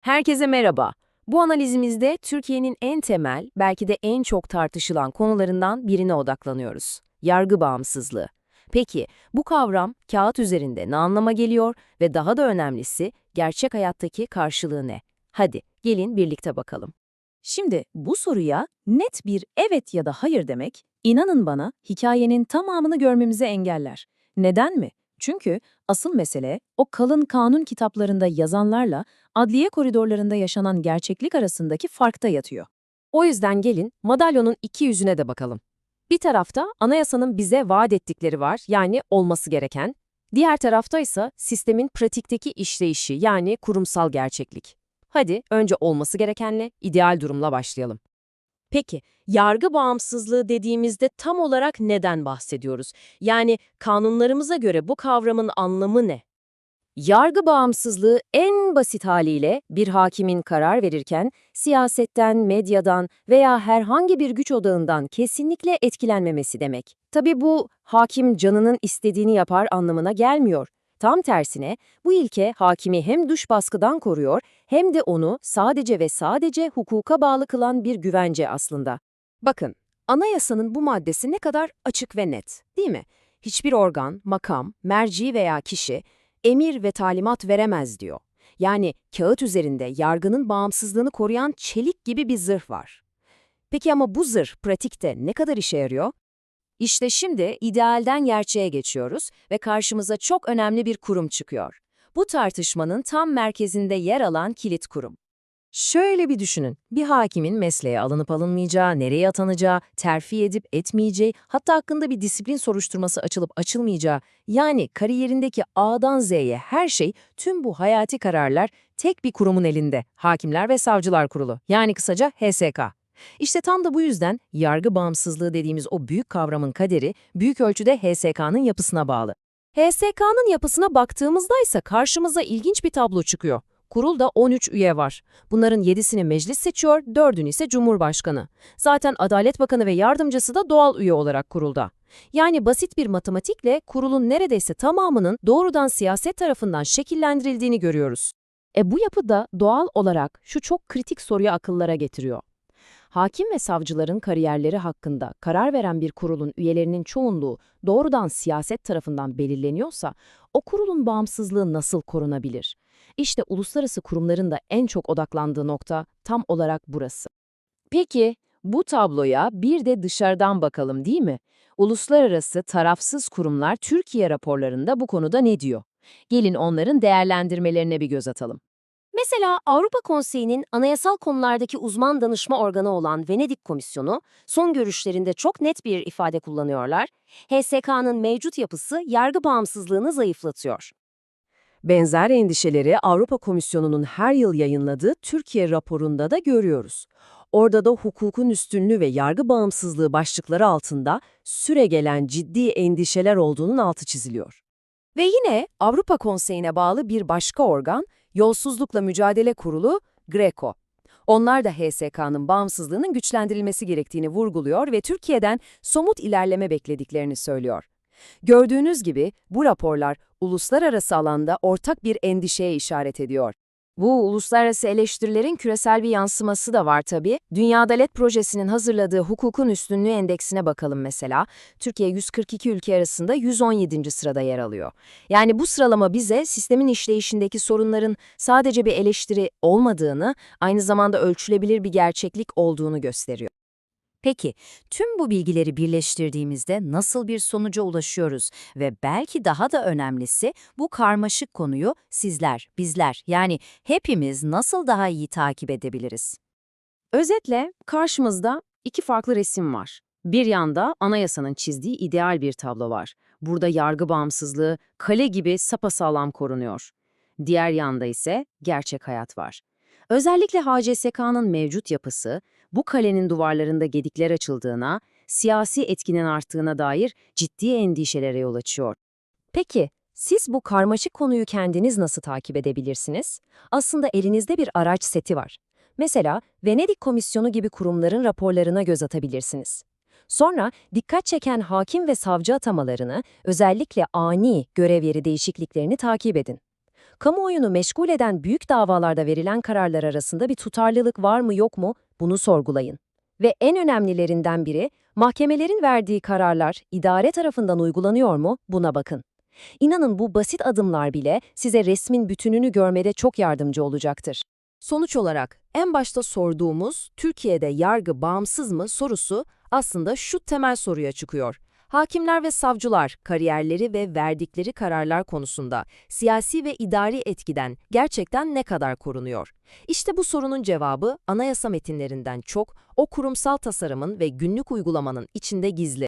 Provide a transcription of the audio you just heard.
Herkese merhaba. Bu analizimizde Türkiye'nin en temel, belki de en çok tartışılan konularından birine odaklanıyoruz. Yargı bağımsızlığı. Peki, bu kavram kağıt üzerinde ne anlama geliyor ve daha da önemlisi gerçek hayattaki karşılığı ne? Hadi gelin birlikte bakalım. Şimdi bu soruya net bir evet ya da hayır demek, inanın bana hikayenin tamamını görmemizi engeller. Neden mi? Çünkü asıl mesele o kalın kanun kitaplarında yazanlarla adliye koridorlarında yaşanan gerçeklik arasındaki farkta yatıyor. O yüzden gelin madalyonun iki yüzüne de bakalım. Bir tarafta anayasanın bize vaat ettikleri var, yani olması gereken. Diğer tarafta ise sistemin pratikteki işleyişi, yani kurumsal gerçeklik. Hadi önce olması gerekenle, ideal durumla başlayalım. Peki, yargı bağımsızlığı dediğimizde tam olarak neden bahsediyoruz? Yani kanunlarımıza göre bu kavramın anlamı ne? Yargı bağımsızlığı en basit haliyle bir hakimin karar verirken siyasetten, medyadan veya herhangi bir güç odağından kesinlikle etkilenmemesi demek. Tabii bu hakim canının istediğini yapar anlamına gelmiyor. Tam tersine bu ilke hakimi hem dış baskıdan koruyor hem de onu sadece ve sadece hukuka bağlı kılan bir güvence aslında. Bakın, anayasanın bu maddesi ne kadar açık ve net, değil mi? Hiçbir organ, makam, merci veya kişi emir ve talimat veremez diyor. Yani kağıt üzerinde yargının bağımsızlığını koruyan çelik gibi bir zırh var. Peki ama bu zırh pratikte ne kadar işe yarıyor? İşte şimdi idealden gerçeğe geçiyoruz ve karşımıza çok önemli bir kurum çıkıyor. Bu tartışmanın tam merkezinde yer alan kilit kurum. Şöyle bir düşünün, bir hakimin mesleğe alınıp alınmayacağı, nereye atanacağı, terfi edip etmeyeceği, hatta hakkında bir disiplin soruşturması açılıp açılmayacağı, yani kariyerindeki A'dan Z'ye her şey, tüm bu hayati kararlar tek bir kurumun elinde, Hakimler ve Savcılar Kurulu, yani kısaca HSK. İşte tam da bu yüzden yargı bağımsızlığı dediğimiz o büyük kavramın kaderi büyük ölçüde HSK'nın yapısına bağlı. HSK'nın yapısına baktığımızda ise karşımıza ilginç bir tablo çıkıyor. Kurulda 13 üye var. Bunların 7'sini meclis seçiyor, 4'ünü ise Cumhurbaşkanı. Zaten Adalet Bakanı ve yardımcısı da doğal üye olarak kurulda. Yani basit bir matematikle kurulun neredeyse tamamının doğrudan siyaset tarafından şekillendirildiğini görüyoruz. E bu yapı da doğal olarak şu çok kritik soruyu akıllara getiriyor. Hakim ve savcıların kariyerleri hakkında karar veren bir kurulun üyelerinin çoğunluğu doğrudan siyaset tarafından belirleniyorsa, o kurulun bağımsızlığı nasıl korunabilir? İşte uluslararası kurumların da en çok odaklandığı nokta tam olarak burası. Peki, bu tabloya bir de dışarıdan bakalım değil mi? Uluslararası tarafsız kurumlar Türkiye raporlarında bu konuda ne diyor? Gelin onların değerlendirmelerine bir göz atalım. Mesela Avrupa Konseyi'nin anayasal konulardaki uzman danışma organı olan Venedik Komisyonu son görüşlerinde çok net bir ifade kullanıyorlar. HSK'nın mevcut yapısı yargı bağımsızlığını zayıflatıyor. Benzer endişeleri Avrupa Komisyonu'nun her yıl yayınladığı Türkiye raporunda da görüyoruz. Orada da hukukun üstünlüğü ve yargı bağımsızlığı başlıkları altında süregelen ciddi endişeler olduğunun altı çiziliyor. Ve yine Avrupa Konseyi'ne bağlı bir başka organ, Yolsuzlukla Mücadele Kurulu, GRECO. Onlar da HSK'nın bağımsızlığının güçlendirilmesi gerektiğini vurguluyor ve Türkiye'den somut ilerleme beklediklerini söylüyor. Gördüğünüz gibi bu raporlar uluslararası alanda ortak bir endişeye işaret ediyor. Bu uluslararası eleştirilerin küresel bir yansıması da var tabii. Dünya Adalet Projesi'nin hazırladığı hukukun üstünlüğü endeksine bakalım mesela. Türkiye 142 ülke arasında 117. sırada yer alıyor. Yani bu sıralama bize sistemin işleyişindeki sorunların sadece bir eleştiri olmadığını, aynı zamanda ölçülebilir bir gerçeklik olduğunu gösteriyor. Peki, tüm bu bilgileri birleştirdiğimizde nasıl bir sonuca ulaşıyoruz ve belki daha da önemlisi bu karmaşık konuyu sizler, bizler yani hepimiz nasıl daha iyi takip edebiliriz? Özetle karşımızda iki farklı resim var. Bir yanda anayasanın çizdiği ideal bir tablo var. Burada yargı bağımsızlığı kale gibi sapasağlam korunuyor. Diğer yanda ise gerçek hayat var. Özellikle HCSK'nın mevcut yapısı, bu kalenin duvarlarında gedikler açıldığına, siyasi etkinin arttığına dair ciddi endişelere yol açıyor. Peki, siz bu karmaşık konuyu kendiniz nasıl takip edebilirsiniz? Aslında elinizde bir araç seti var. Mesela Venedik Komisyonu gibi kurumların raporlarına göz atabilirsiniz. Sonra dikkat çeken hakim ve savcı atamalarını, özellikle ani görev yeri değişikliklerini takip edin. Kamuoyunu meşgul eden büyük davalarda verilen kararlar arasında bir tutarlılık var mı yok mu bunu sorgulayın. Ve en önemlilerinden biri, mahkemelerin verdiği kararlar idare tarafından uygulanıyor mu buna bakın. İnanın bu basit adımlar bile size resmin bütününü görmede çok yardımcı olacaktır. Sonuç olarak en başta sorduğumuz Türkiye'de yargı bağımsız mı sorusu aslında şu temel soruya çıkıyor. Hakimler ve savcılar kariyerleri ve verdikleri kararlar konusunda siyasi ve idari etkiden gerçekten ne kadar korunuyor? İşte bu sorunun cevabı anayasa metinlerinden çok o kurumsal tasarımın ve günlük uygulamanın içinde gizli.